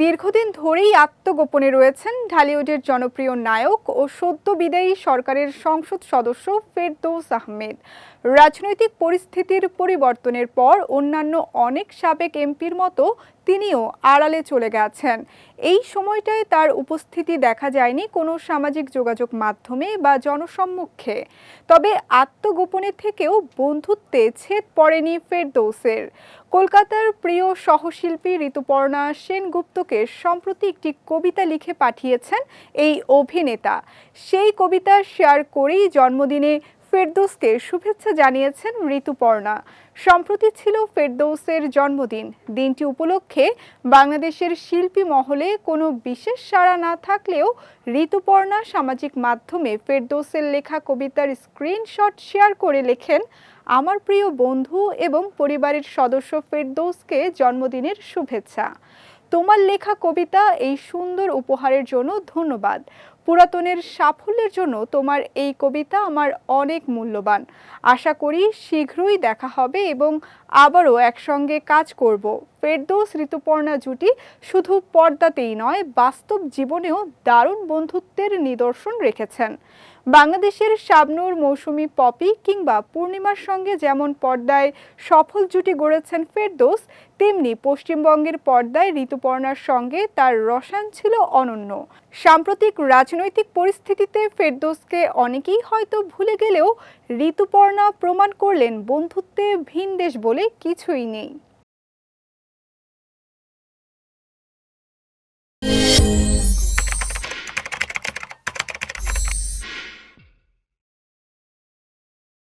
দীর্ঘদিন ধরেই আত্মগোপনে রয়েছেন ঢালিউডের জনপ্রিয় নায়ক ও সদ্য বিদায়ী সরকারের সংসদ সদস্য ফেরদৌস আহমেদ। রাজনৈতিক পরিস্থিতির পরিবর্তনের পর অন্যান্য অনেক সাবেক এমপির মতো তিনিও আড়ালে চলে গেছেন। এই সময়টায় তার উপস্থিতি দেখা যায়নি কোনো সামাজিক যোগাযোগ মাধ্যমে বা জনসম্মুখে। তবে আত্মগোপনে থেকেও বন্ধুত্বে ছেদ পড়েনি ফেরদৌসের। কলকাতার প্রিয় সহশিল্পী ঋতুপর্ণা সেনগুপ্তকে সম্প্রতি একটি কবিতা লিখে পাঠিয়েছেন এই অভিনেতা। সেই কবিতা শেয়ার করেই জন্মদিনে ফেরদৌসকে শুভেচ্ছা জানিয়েছেন ঋতুপর্ণা। সম্প্রতি ছিল ফেরদৌসের জন্মদিন। দিনটি উপলক্ষে বাংলাদেশের শিল্পী মহলে কোনো বিশেষ সাড়া না থাকলেও ঋতুপর্ণা সামাজিক মাধ্যমে ফেরদৌসের লেখা কবিতার স্ক্রিনশট শেয়ার করে লেখেন, আমার প্রিয় বন্ধু এবং পরিবারের সদস্য ফেরদৌসকে জন্মদিনের শুভেচ্ছা। তোমার লেখা কবিতা এই সুন্দর উপহারের জন্য ধন্যবাদ। পুরাতনের সাফল্যের জন্য তোমার এই কবিতা আমার অনেক মূল্যবান। আশা করি শীঘ্রই দেখা হবে এবং আবারও একসঙ্গে কাজ করব। ফেরদৌস ঋতুপর্ণা জুটি শুধু পর্দাতেই নয়, বাস্তব জীবনেও দারুণ বন্ধুত্বের নিদর্শন রেখেছেন। বাংলাদেশের শাবনূর মৌসুমি পপি কিংবা পূর্ণিমার সঙ্গে যেমন পর্দায় সফল জুটি গড়েছেন ফেরদৌস, তেমনি পশ্চিমবঙ্গের পর্দায় ঋতুপর্ণার সঙ্গে তার রসায়ন ছিল অনন্য। সাম্প্রতিক রাজনৈতিক পরিস্থিতিতে ফেরদোসকে অনেকেই হয়তো ভুলে গেলেও ঋতুপর্ণা প্রমাণ করলেন বন্ধুত্বে ভিন দেশ বলে কিছুই নেই।